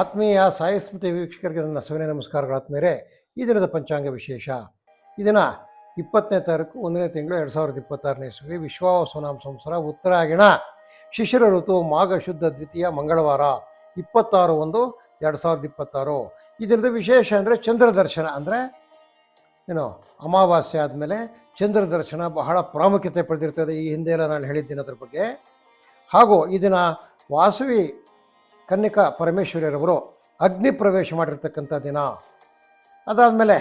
ಆತ್ಮೀಯ ಸಾಯಿ ಸ್ಮೃತಿ ವೀಕ್ಷಕರಿಗೆ ನನ್ನ ಸವಿನಯ ನಮಸ್ಕಾರಗಳು. ಆತ್ಮೀಯರೇ, ಈ ದಿನದ ಪಂಚಾಂಗ ವಿಶೇಷ. ಈ ದಿನ ಇಪ್ಪತ್ತನೇ ತಾರೀಕು, ಒಂದನೇ ತಿಂಗಳು, ಎರಡು ಸಾವಿರದ ಇಪ್ಪತ್ತಾರನೇ ಇಸ್ವಿ ವಿಶ್ವಾವಸುನಾಮ ಸಂಸಾರ ಉತ್ತರಾಯಣ. ಶಿಶಿರ ಋತು, ಮಾಘ ಶುದ್ಧ ದ್ವಿತೀಯ, ಮಂಗಳವಾರ, ಇಪ್ಪತ್ತಾರು ಒಂದು, ಎರಡು ಸಾವಿರದ ಇಪ್ಪತ್ತಾರು. ಈ ದಿನದ ವಿಶೇಷ ಅಂದರೆ ಚಂದ್ರ ದರ್ಶನ. ಅಂದರೆ ಏನು, ಅಮಾವಾಸ್ಯೆ ಆದಮೇಲೆ ಚಂದ್ರ ದರ್ಶನ ಬಹಳ ಪ್ರಾಮುಖ್ಯತೆ ಪಡೆದಿರ್ತದೆ. ಈ ಹಿಂದೆಲ್ಲ ನಾನು ಹೇಳಿದ್ದೀನಿ ಅದ್ರ ಬಗ್ಗೆ. ಹಾಗೂ ಈ ವಾಸವಿ ಕನ್ನಿಕಾ ಪರಮೇಶ್ವರಿಯರವರು ಅಗ್ನಿ ಪ್ರವೇಶ ಮಾಡಿರ್ತಕ್ಕಂಥ ದಿನ. ಅದಾದಮೇಲೆ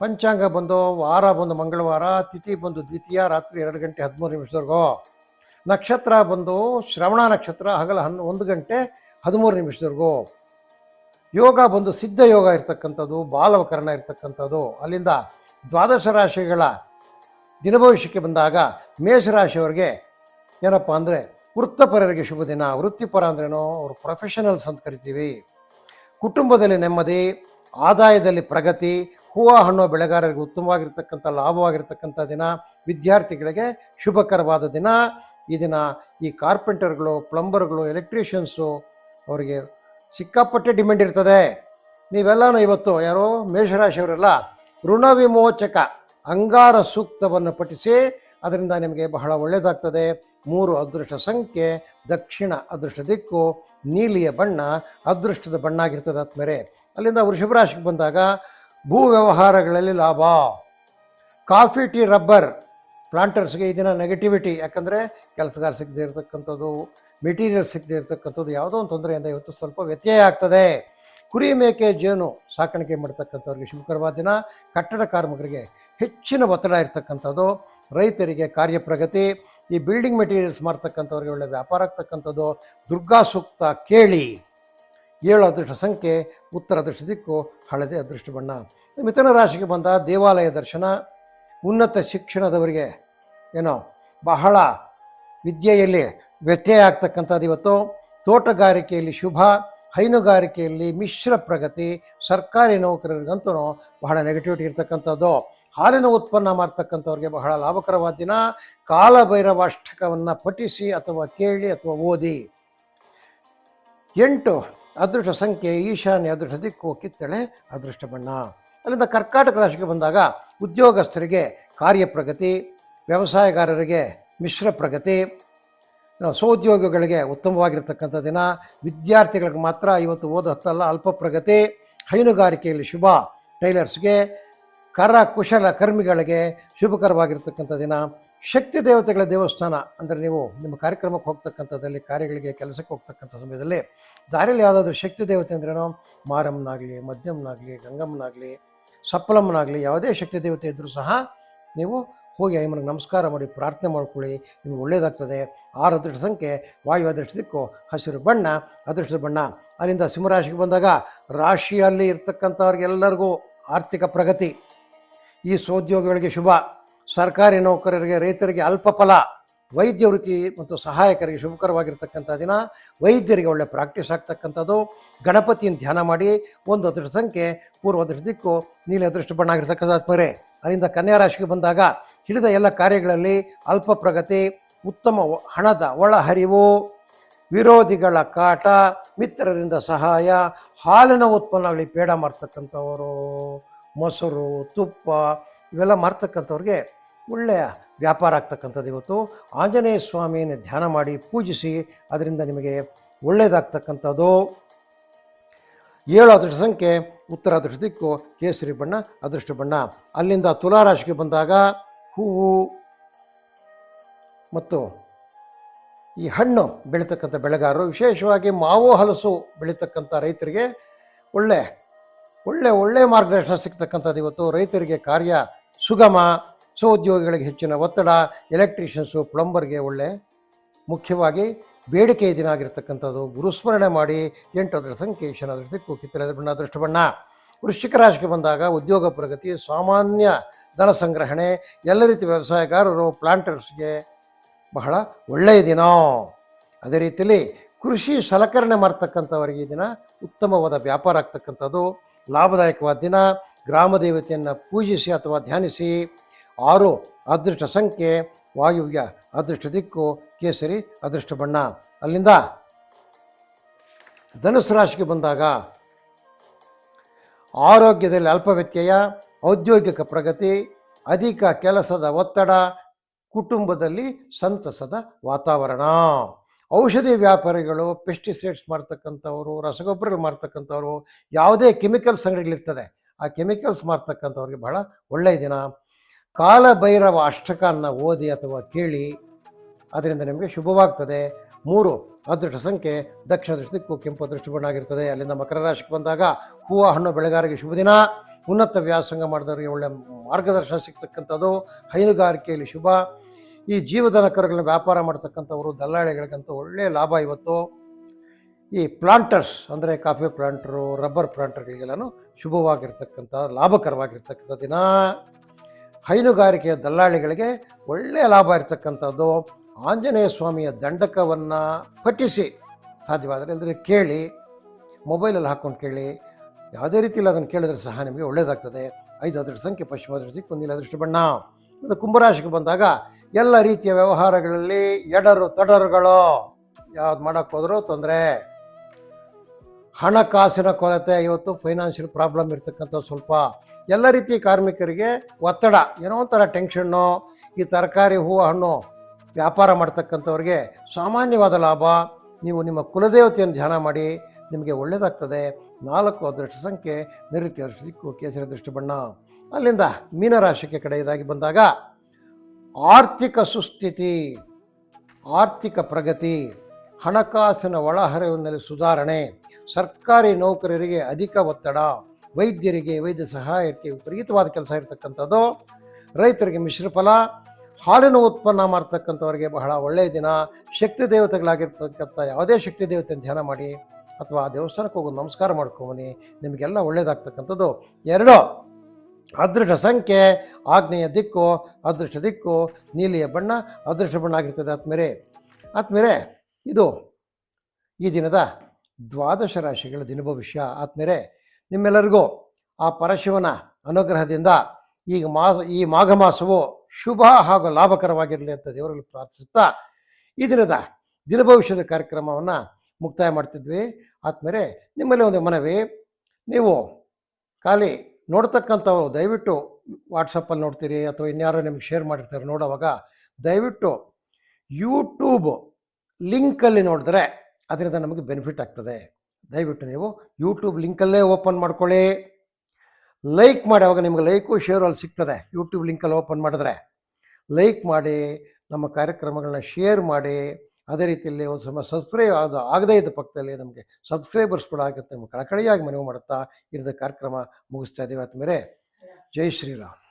ಪಂಚಾಂಗ ಬಂದು ವಾರ ಬಂದು ಮಂಗಳವಾರ, ತಿಥಿ ಬಂದು ದ್ವಿತೀಯ, ರಾತ್ರಿ ಎರಡು ಗಂಟೆ ಹದಿಮೂರು ನಿಮಿಷದವರೆಗೂ. ನಕ್ಷತ್ರ ಬಂದು ಶ್ರವಣ ನಕ್ಷತ್ರ, ಹಗಲ ಹನ್, ಒಂದು ಗಂಟೆ ಹದಿಮೂರು ನಿಮಿಷದವರೆಗೂ. ಯೋಗ ಬಂದು ಸಿದ್ಧ ಯೋಗ ಇರ್ತಕ್ಕಂಥದ್ದು, ಬಾಲವಕರಣ ಇರ್ತಕ್ಕಂಥದ್ದು. ಅಲ್ಲಿಂದ ದ್ವಾದಶ ರಾಶಿಗಳ ದಿನಭವಿಷ್ಯಕ್ಕೆ ಬಂದಾಗ ಮೇಷರಾಶಿಯವರಿಗೆ ಏನಪ್ಪ ಅಂದರೆ ವೃತ್ತಪರರಿಗೆ ಶುಭ ದಿನ. ವೃತ್ತಿಪರ ಅಂದ್ರೇನು? ಅವರು ಪ್ರೊಫೆಷನಲ್ಸ್ ಅಂತ ಕರಿತೀವಿ. ಕುಟುಂಬದಲ್ಲಿ ನೆಮ್ಮದಿ, ಆದಾಯದಲ್ಲಿ ಪ್ರಗತಿ, ಹೂವು, ಹಣ್ಣು, ಬೆಳೆಗಾರರಿಗೆ ಉತ್ತಮವಾಗಿರ್ತಕ್ಕಂಥ, ಲಾಭವಾಗಿರ್ತಕ್ಕಂಥ ದಿನ. ವಿದ್ಯಾರ್ಥಿಗಳಿಗೆ ಶುಭಕರವಾದ ದಿನ. ಈ ದಿನ ಈ ಕಾರ್ಪೆಂಟರ್ಗಳು, ಪ್ಲಂಬರ್ಗಳು, ಎಲೆಕ್ಟ್ರಿಷಿಯನ್ಸು ಅವರಿಗೆ ಸಿಕ್ಕಾಪಟ್ಟೆ ಡಿಮ್ಯಾಂಡ್ ಇರ್ತದೆ. ನೀವೆಲ್ಲನೂ ಇವತ್ತು ಯಾರೋ ಮೇಷರಾಶಿಯವರೆಲ್ಲ ಋಣ ವಿಮೋಚಕ, ಅಂಗಾರ ಸೂಕ್ತವನ್ನು ಪಠಿಸಿ, ಅದರಿಂದ ನಿಮಗೆ ಬಹಳ ಒಳ್ಳೆಯದಾಗ್ತದೆ ಮೂರು ಅದೃಷ್ಟ ಸಂಖ್ಯೆ, ದಕ್ಷಿಣ ಅದೃಷ್ಟ ದಿಕ್ಕು, ನೀಲಿಯ ಬಣ್ಣ ಅದೃಷ್ಟದ ಬಣ್ಣ ಆಗಿರ್ತದೆ ಆದ್ಮೇಲೆ ಅಲ್ಲಿಂದ ವೃಷಭ ರಾಶಿಗೆ ಬಂದಾಗ ಭೂ ವ್ಯವಹಾರಗಳಲ್ಲಿ ಲಾಭ. ಕಾಫಿ, ಟೀ, ರಬ್ಬರ್, ಪ್ಲಾಂಟರ್ಸ್ಗೆ ಈ ದಿನ ನೆಗೆಟಿವಿಟಿ ಯಾಕಂದರೆ ಕೆಲಸಗಾರ ಸಿಗದೆ ಇರತಕ್ಕಂಥದ್ದು ಮೆಟೀರಿಯಲ್ ಸಿಗದೆ ಇರತಕ್ಕಂಥದ್ದು ಯಾವುದೋ ಒಂದು ತೊಂದರೆಯಿಂದ ಇವತ್ತು ಸ್ವಲ್ಪ ವ್ಯತ್ಯಯ ಆಗ್ತದೆ. ಕುರಿ ಮೇಕೆ, ಜೇನು ಸಾಕಾಣಿಕೆ ಮಾಡ್ತಕ್ಕಂಥವ್ರಿಗೆ ಶುಭಕರವಾದ ದಿನ. ಕಟ್ಟಡ ಕಾರ್ಮಿಕರಿಗೆ ಹೆಚ್ಚಿನ ಒತ್ತಡ ಇರ್ತಕ್ಕಂಥದ್ದು, ರೈತರಿಗೆ ಕಾರ್ಯಪ್ರಗತಿ, ಈ ಬಿಲ್ಡಿಂಗ್ ಮೆಟೀರಿಯಲ್ಸ್ ಮಾಡ್ತಕ್ಕಂಥವ್ರಿಗೆ ಒಳ್ಳೆ ವ್ಯಾಪಾರ ಆಗ್ತಕ್ಕಂಥದ್ದು, ದುರ್ಗಾ ಸೂಕ್ತ ಕೇಳಿ. ಏಳು ಅದೃಷ್ಟ ಸಂಖ್ಯೆ, ಉತ್ತರ ಅದೃಷ್ಟ ದಿಕ್ಕು, ಹಳದಿ ಅದೃಷ್ಟ ಬಣ್ಣ. ಮಿಥುನ ರಾಶಿಗೆ ಬಂದ ದೇವಾಲಯ ದರ್ಶನ, ಉನ್ನತ ಶಿಕ್ಷಣದವರಿಗೆ ಏನೋ ಬಹಳ ವಿದ್ಯೆಯಲ್ಲಿ ವ್ಯತ್ಯಯ ಆಗ್ತಕ್ಕಂಥದ್ದು ಇವತ್ತು. ತೋಟಗಾರಿಕೆಯಲ್ಲಿ ಶುಭ, ಹೈನುಗಾರಿಕೆಯಲ್ಲಿ ಮಿಶ್ರ ಪ್ರಗತಿ, ಸರ್ಕಾರಿ ನೌಕರರಿಗಂತೂ ಬಹಳ ನೆಗೆಟಿವಿಟಿ ಇರ್ತಕ್ಕಂಥದ್ದು. ಹಾಲಿನ ಉತ್ಪನ್ನ ಮಾಡ್ತಕ್ಕಂಥವ್ರಿಗೆ ಬಹಳ ಲಾಭಕರವಾದ ದಿನ. ಕಾಲಭೈರವಾಷ್ಟಕವನ್ನು ಪಠಿಸಿ ಅಥವಾ ಕೇಳಿ ಅಥವಾ ಓದಿ. ಎಂಟು, ಅದೃಷ್ಟ ಸಂಖ್ಯೆ, ಈಶಾನ್ಯ ಅದೃಷ್ಟ ದಿಕ್ಕು, ಕಿತ್ತಳೆ ಅದೃಷ್ಟ ಬಣ್ಣ. ಅಲ್ಲಿಂದ ಕರ್ಕಾಟಕ ರಾಶಿಗೆ ಬಂದಾಗ ಉದ್ಯೋಗಸ್ಥರಿಗೆ ಕಾರ್ಯಪ್ರಗತಿ, ವ್ಯವಸಾಯಗಾರರಿಗೆ ಮಿಶ್ರ ಪ್ರಗತಿ. ಸೋದ್ಯೋಗಿಗಳಿಗೆ ಉತ್ತಮವಾಗಿರ್ತಕ್ಕಂಥ ದಿನ. ವಿದ್ಯಾರ್ಥಿಗಳಿಗೆ ಮಾತ್ರ ಇವತ್ತು ಓದು ಹತ್ತಲ್ಲ, ಅಲ್ಪ ಪ್ರಗತಿ. ಹೈನುಗಾರಿಕೆಯಲ್ಲಿ ಶುಭ. ಟೈಲರ್ಸ್ಗೆ ಕರ ಕುಶಲ ಕರ್ಮಿಗಳಿಗೆ ಶುಭಕರವಾಗಿರ್ತಕ್ಕಂಥ ದಿನ. ಶಕ್ತಿ ದೇವತೆಗಳ ದೇವಸ್ಥಾನ ಅಂದರೆ ನೀವು ನಿಮ್ಮ ಕಾರ್ಯಕ್ರಮಕ್ಕೆ ಹೋಗ್ತಕ್ಕಂಥದ್ದಲ್ಲಿ ಕಾರ್ಯಗಳಿಗೆ, ಕೆಲಸಕ್ಕೆ ಹೋಗ್ತಕ್ಕಂಥ ಸಮಯದಲ್ಲಿ ದಾರಿಯಲ್ಲಿ ಯಾವುದಾದ್ರೂ ಶಕ್ತಿ ದೇವತೆ ಅಂದ್ರೇನೋ? ಮಾರಮ್ಮನಾಗಲಿ ಮಧ್ಯಮ್ಮನಾಗಲಿ ಗಂಗಮ್ಮನಾಗಲಿ, ಸಪ್ಪಲಮ್ಮನಾಗಲಿ, ಯಾವುದೇ ಶಕ್ತಿ ದೇವತೆ ಇದ್ದರೂ ಸಹ ನೀವು ಹೋಗಿ ಅಯ್ಯಮ್ಮನಿಗೆ ನಮಸ್ಕಾರ ಮಾಡಿ, ಪ್ರಾರ್ಥನೆ ಮಾಡ್ಕೊಳ್ಳಿ. ನಿಮಗೆ ಒಳ್ಳೆಯದಾಗ್ತದೆ ಆರು ಅದೃಷ್ಟ ಸಂಖ್ಯೆ, ವಾಯು ಅದೃಷ್ಟ ದಿಕ್ಕು, ಹಸಿರು ಬಣ್ಣ ಅದೃಷ್ಟದ ಬಣ್ಣ. ಅಲ್ಲಿಂದ ಸಿಂಹರಾಶಿಗೆ ಬಂದಾಗ ರಾಶಿಯಲ್ಲಿ ಇರ್ತಕ್ಕಂಥವ್ರಿಗೆಲ್ಲರಿಗೂ ಆರ್ಥಿಕ ಪ್ರಗತಿ. ಈ ಸೋದ್ಯೋಗಿಗಳಿಗೆ ಶುಭ. ಸರ್ಕಾರಿ ನೌಕರರಿಗೆ, ರೈತರಿಗೆ ಅಲ್ಪ ಫಲ. ವೈದ್ಯ ವೃತ್ತಿ ಮತ್ತು ಸಹಾಯಕರಿಗೆ ಶುಭಕರವಾಗಿರ್ತಕ್ಕಂಥ ದಿನ. ವೈದ್ಯರಿಗೆ ಒಳ್ಳೆ ಪ್ರಾಕ್ಟೀಸ್ ಆಗ್ತಕ್ಕಂಥದ್ದು. ಗಣಪತಿಯನ್ನು ಧ್ಯಾನ ಮಾಡಿ. ಒಂದು ಅದೃಷ್ಟ ಸಂಖ್ಯೆ, ಪೂರ್ವ ಅದೃಷ್ಟ ದಿಕ್ಕು, ನೀಲಿ ಅದೃಷ್ಟ ಬಣ್ಣ ಆಗಿರ್ತಕ್ಕಂಥ ಆತ್ಮರೇ ಅಲ್ಲಿಂದ ಕನ್ಯಾ ರಾಶಿಗೆ ಬಂದಾಗ ಹಿಡಿದ ಎಲ್ಲ ಕಾರ್ಯಗಳಲ್ಲಿ ಅಲ್ಪ ಪ್ರಗತಿ, ಉತ್ತಮ ಹಣದ ಒಳಹರಿವು, ವಿರೋಧಿಗಳ ಕಾಟ, ಮಿತ್ರರಿಂದ ಸಹಾಯ, ಹಾಲಿನ ಉತ್ಪನ್ನಗಳಿಗೆ ಪೇಡ ಮಾರ್ತಕ್ಕಂಥವರು. ಮೊಸರು, ತುಪ್ಪ ಇವೆಲ್ಲ ಮಾರ್ತಕ್ಕಂಥವ್ರಿಗೆ ಒಳ್ಳೆಯ ವ್ಯಾಪಾರ ಆಗ್ತಕ್ಕಂಥದ್ದು ಇವತ್ತು. ಆಂಜನೇಯ ಸ್ವಾಮಿಯನ್ನು ಧ್ಯಾನ ಮಾಡಿ ಪೂಜಿಸಿ, ಅದರಿಂದ ನಿಮಗೆ ಒಳ್ಳೆಯದಾಗ್ತಕ್ಕಂಥದ್ದು. ಏಳು ಅದೃಷ್ಟ ಸಂಖ್ಯೆ, ಉತ್ತರ ಅದೃಷ್ಟ ದಿಕ್ಕು, ಕೇಸರಿ ಬಣ್ಣ ಅದೃಷ್ಟ ಬಣ್ಣ. ಅಲ್ಲಿಂದ ತುಲಾರಾಶಿಗೆ ಬಂದಾಗ ಹೂವು ಮತ್ತು ಈ ಹಣ್ಣು ಬೆಳೀತಕ್ಕಂಥ ಬೆಳೆಗಾರರು, ವಿಶೇಷವಾಗಿ ಮಾವು ಹಲಸು ಬೆಳೀತಕ್ಕಂಥ ರೈತರಿಗೆ ಒಳ್ಳೆ ಒಳ್ಳೆ ಒಳ್ಳೆ ಮಾರ್ಗದರ್ಶನ ಸಿಗ್ತಕ್ಕಂಥದ್ದು ಇವತ್ತು. ರೈತರಿಗೆ ಕಾರ್ಯ ಸುಗಮ ಸ್ವಉದ್ಯೋಗಿಗಳಿಗೆ ಹೆಚ್ಚಿನ ಒತ್ತಡ ಎಲೆಕ್ಟ್ರಿಷಿಯನ್ಸು ಪ್ಲಂಬರ್ಗೆ ಒಳ್ಳೆ, ಮುಖ್ಯವಾಗಿ ಬೇಡಿಕೆ ದಿನ ಆಗಿರ್ತಕ್ಕಂಥದ್ದು. ಗುರುಸ್ಮರಣೆ ಮಾಡಿ ಎಂಟು ಅದರ ಸಂಖ್ಯೆ ಈಶಾನ ಅದರ ದಿಕ್ಕು, ಕಿತ್ತಳೆ ಬಣ್ಣ, ಅದೃಷ್ಟ ಬಣ್ಣ. ವೃಶ್ಚಿಕ ರಾಶಿಗೆ ಬಂದಾಗ ಉದ್ಯೋಗ ಪ್ರಗತಿ, ಸಾಮಾನ್ಯ ಧನ ಸಂಗ್ರಹಣೆ, ಎಲ್ಲ ರೀತಿ ವ್ಯವಸಾಯಗಾರರು ಪ್ಲಾಂಟರ್ಸ್ಗೆ ಬಹಳ ಒಳ್ಳೆಯ ದಿನ. ಅದೇ ರೀತಿಯಲ್ಲಿ ಕೃಷಿ ಸಲಕರಣೆ ಮಾಡ್ತಕ್ಕಂಥವರಿಗೆ ಈ ದಿನ ಉತ್ತಮವಾದ ವ್ಯಾಪಾರ ಆಗ್ತಕ್ಕಂಥದ್ದು. ಲಾಭದಾಯಕವಾದ ದಿನ. ಗ್ರಾಮ ದೇವತೆಯನ್ನು ಪೂಜಿಸಿ ಅಥವಾ ಧ್ಯಾನಿಸಿ. ಆರು, ಅದೃಷ್ಟ ಸಂಖ್ಯೆ. ವಾಯುವ್ಯ ಅದೃಷ್ಟ ದಿಕ್ಕು. ಕೇಸರಿ ಅದೃಷ್ಟ ಬಣ್ಣ. ಅಲ್ಲಿಂದ ಧನುಸು ರಾಶಿಗೆ ಬಂದಾಗ ಆರೋಗ್ಯದಲ್ಲಿ ಅಲ್ಪ ವ್ಯತ್ಯಯ ಔದ್ಯೋಗಿಕ ಪ್ರಗತಿ, ಅಧಿಕ ಕೆಲಸದ ಒತ್ತಡ, ಕುಟುಂಬದಲ್ಲಿ ಸಂತಸದ ವಾತಾವರಣ. ಔಷಧಿ ವ್ಯಾಪಾರಿಗಳು ಪೆಸ್ಟಿಸೈಡ್ಸ್ ಮಾಡ್ತಕ್ಕಂಥವ್ರು ರಸಗೊಬ್ಬರಗಳು ಮಾಡ್ತಕ್ಕಂಥವ್ರು ಯಾವುದೇ ಕೆಮಿಕಲ್ಸ್ ಅಂಗಡಿಗಳಿರ್ತದೆ, ಆ ಕೆಮಿಕಲ್ಸ್ ಮಾಡ್ತಕ್ಕಂಥವ್ರಿಗೆ ಬಹಳ ಒಳ್ಳೆಯ ದಿನ. ಕಾಲಭೈರವ ಅಷ್ಟಕವನ್ನು ಓದಿ ಅಥವಾ ಕೇಳಿ, ಅದರಿಂದ ನಿಮಗೆ ಶುಭವಾಗ್ತದೆ. ಮೂರು, ಅದೃಷ್ಟ ಸಂಖ್ಯೆ ದಕ್ಷಿಣ ದೃಷ್ಟಿಕ್ಕೂ ಕೆಂಪು ದೃಷ್ಟಿ ಬಣ್ಣ ಆಗಿರ್ತದೆ. ಅಲ್ಲಿಂದ ಮಕರ ರಾಶಿಗೆ ಬಂದಾಗ ಹೂವು, ಹಣ್ಣು, ಬೆಳೆಗಾರರಿಗೆ ಶುಭ ದಿನ. ಉನ್ನತ ವ್ಯಾಸಂಗ ಮಾಡಿದವರಿಗೆ ಒಳ್ಳೆ ಮಾರ್ಗದರ್ಶನ ಸಿಗ್ತಕ್ಕಂಥದ್ದು. ಹೈನುಗಾರಿಕೆಯಲ್ಲಿ ಶುಭ. ಈ ಜೀವದನ ಕರುಗಳನ್ನ ವ್ಯಾಪಾರ ಮಾಡ್ತಕ್ಕಂಥವರು, ದಲ್ಲಾಳಿಗಳಿಗಂತೂ ಒಳ್ಳೆಯ ಲಾಭ ಇವತ್ತು. ಈ ಪ್ಲಾಂಟರ್ಸ್ ಅಂದರೆ ಕಾಫಿ ಪ್ಲಾಂಟರು, ರಬ್ಬರ್ ಪ್ಲಾಂಟರ್ಗಳಿಗೆಲ್ಲನೂ ಶುಭವಾಗಿರ್ತಕ್ಕಂಥ, ಲಾಭಕರವಾಗಿರ್ತಕ್ಕಂಥ ದಿನ. ಹೈನುಗಾರಿಕೆಯ ದಲ್ಲಾಳಿಗಳಿಗೆ ಒಳ್ಳೆಯ ಲಾಭ ಇರತಕ್ಕಂಥದ್ದು. ಆಂಜನೇಯ ಸ್ವಾಮಿಯ ದಂಡಕವನ್ನು ಪಠಿಸಿ. ಸಾಧ್ಯವಾದರೆ ಅಂದರೆ ಕೇಳಿ, ಮೊಬೈಲಲ್ಲಿ ಹಾಕ್ಕೊಂಡು ಕೇಳಿ. ಯಾವುದೇ ರೀತಿಯಲ್ಲಿ ಅದನ್ನು ಕೇಳಿದ್ರೆ ಸಹ ನಿಮಗೆ ಒಳ್ಳೆಯದಾಗ್ತದೆ ಐದು ಅದೃಷ್ಟ ಸಂಖ್ಯೆ, ಪಶ್ಚಿಮ ದೃಷ್ಟಿ ಕುಂದಿಲ್ಲ ಅದೃಷ್ಟ ಬಣ್ಣ. ಕುಂಭರಾಶಿಗೆ ಬಂದಾಗ ಎಲ್ಲ ರೀತಿಯ ವ್ಯವಹಾರಗಳಲ್ಲಿ ಎಡರು ತಡರುಗಳು. ಯಾವ್ದು ಮಾಡೋಕ್ಕೆ ಹೋದರೂ ತೊಂದರೆ. ಹಣಕಾಸಿನ ಕೊರತೆ ಇವತ್ತು ಫೈನಾನ್ಷಿಯಲ್ ಪ್ರಾಬ್ಲಮ್ ಇರ್ತಕ್ಕಂಥ ಸ್ವಲ್ಪ ಎಲ್ಲ ರೀತಿಯ ಕಾರ್ಮಿಕರಿಗೆ ಒತ್ತಡ, ಏನೋ ಒಂಥರ ಟೆನ್ಷನ್ನು, ಈ ತರಕಾರಿ, ಹೂವು, ಹಣ್ಣು ವ್ಯಾಪಾರ ಮಾಡ್ತಕ್ಕಂಥವ್ರಿಗೆ ಸಾಮಾನ್ಯವಾದ ಲಾಭ. ನೀವು ನಿಮ್ಮ ಕುಲದೇವತೆಯನ್ನು ಧ್ಯಾನ ಮಾಡಿ, ನಿಮಗೆ ಒಳ್ಳೆಯದಾಗ್ತದೆ ನಾಲ್ಕು ಅದೃಷ್ಟ ಸಂಖ್ಯೆ ಅದೃಷ್ಟ ದಿಕ್ಕು ಕೇಸರಿ ದೃಷ್ಟಿ ಬಣ್ಣ. ಅಲ್ಲಿಂದ ಮೀನರಾಶಿಗೆ ಕಡೆಯದಾಗಿ ಬಂದಾಗ ಆರ್ಥಿಕ ಸುಸ್ಥಿತಿ, ಆರ್ಥಿಕ ಪ್ರಗತಿ, ಹಣಕಾಸಿನ ಒಳಹರಿವಿನಲ್ಲಿ ಸುಧಾರಣೆ, ಸರ್ಕಾರಿ ನೌಕರರಿಗೆ ಅಧಿಕ ಒತ್ತಡ, ವೈದ್ಯರಿಗೆ ವೈದ್ಯ ಸಹಾಯಕ್ಕೆ ವಿಪರೀತವಾದ ಕೆಲಸ ಇರತಕ್ಕಂಥದ್ದು. ರೈತರಿಗೆ ಮಿಶ್ರ ಫಲ, ಹಾಲಿನ ಉತ್ಪನ್ನ ಮಾಡ್ತಕ್ಕಂಥವ್ರಿಗೆ ಬಹಳ ಒಳ್ಳೆಯ ದಿನ, ಶಕ್ತಿ ದೇವತೆಗಳಾಗಿರ್ತಕ್ಕಂಥ ಯಾವುದೇ ಶಕ್ತಿ ದೇವತೆಯನ್ನು ಧ್ಯಾನ ಮಾಡಿ, ಅಥವಾ ದೇವಸ್ಥಾನಕ್ಕೆ ಹೋಗಿ ನಮಸ್ಕಾರ ಮಾಡ್ಕೊಂಬನಿ ನಿಮಗೆಲ್ಲ ಒಳ್ಳೆಯದಾಗ್ತಕ್ಕಂಥದ್ದು ಎರಡು ಅದೃಷ್ಟ ಸಂಖ್ಯೆ ಆಗ್ನೇಯ ದಿಕ್ಕು, ಅದೃಷ್ಟ ದಿಕ್ಕು, ನೀಲಿಯ ಬಣ್ಣ, ಅದೃಷ್ಟ ಬಣ್ಣ ಆಗಿರ್ತದೆ ಆದ್ಮೇಲೆ ಆತ್ಮೇರೆ ಇದು ಈ ದಿನದ ದ್ವಾದಶ ರಾಶಿಗಳ ದಿನ ಭವಿಷ್ಯ. ಆತ್ಮೇರೆ ನಿಮ್ಮೆಲ್ಲರಿಗೂ ಆ ಪರಶಿವನ ಅನುಗ್ರಹದಿಂದ ಈಗ ಮಾಸ ಈ ಮಾಘ ಮಾಸವು ಶುಭ ಹಾಗೂ ಲಾಭಕರವಾಗಿರಲಿ ಅಂತ ದೇವರಲ್ಲಿ ಪ್ರಾರ್ಥಿಸುತ್ತಾ ಈ ದಿನದ ದಿನ ಭವಿಷ್ಯದ ಕಾರ್ಯಕ್ರಮವನ್ನು ಮುಕ್ತಾಯ ಮಾಡ್ತಿದ್ವಿ. ಆತ್ಮೇರೆ ನಿಮ್ಮಲ್ಲಿ ಒಂದು ಮನವಿ, ನೀವು ಖಾಲಿ ನೋಡ್ತಕ್ಕಂಥವ್ರು, ದಯವಿಟ್ಟು ವಾಟ್ಸಪ್ಪಲ್ಲಿ ನೋಡ್ತೀರಿ ಅಥವಾ ಇನ್ಯಾರೋ ನಿಮ್ಗೆ ಶೇರ್ ಮಾಡಿರ್ತಾರೆ ನೋಡೋವಾಗ, ದಯವಿಟ್ಟು ಯೂಟ್ಯೂಬ್ ಲಿಂಕಲ್ಲಿ ನೋಡಿದ್ರೆ ಅದರಿಂದ ನಮಗೆ ಬೆನಿಫಿಟ್ ಆಗ್ತದೆ. ದಯವಿಟ್ಟು ನೀವು ಯೂಟ್ಯೂಬ್ ಲಿಂಕಲ್ಲೇ ಓಪನ್ ಮಾಡ್ಕೊಳ್ಳಿ. ಲೈಕ್ ಮಾಡಿ ಅವಾಗ ನಿಮ್ಗೆ ಲೈಕು ಶೇರು ಅಲ್ಲಿ ಸಿಗ್ತದೆ. ಯೂಟ್ಯೂಬ್ ಲಿಂಕಲ್ಲಿ ಓಪನ್ ಮಾಡಿದ್ರೆ ಲೈಕ್ ಮಾಡಿ, ನಮ್ಮ ಕಾರ್ಯಕ್ರಮಗಳನ್ನ ಶೇರ್ ಮಾಡಿ ಅದೇ ರೀತಿಯಲ್ಲಿ ಒಂದು ಸಮ ಸಬ್ಸ್ಕ್ರೈಬ್ ಅದು ಆಗದೇ ಇದ್ದ ಪಕ್ಕದಲ್ಲಿ ನಮಗೆ ಸಬ್ಸ್ಕ್ರೈಬರ್ಸ್ ಕೂಡ ಆಗುತ್ತೆ. ನಮ್ಗೆ ಕಳಕಳಿಯಾಗಿ ಮನವಿ ಮಾಡುತ್ತಾ ಇರದ ಕಾರ್ಯಕ್ರಮ ಮುಗಿಸ್ತಾ ಇದ್ದೀವಿ. ಆದ್ಮೇಲೆ ಜೈ ಶ್ರೀರಾಮ್.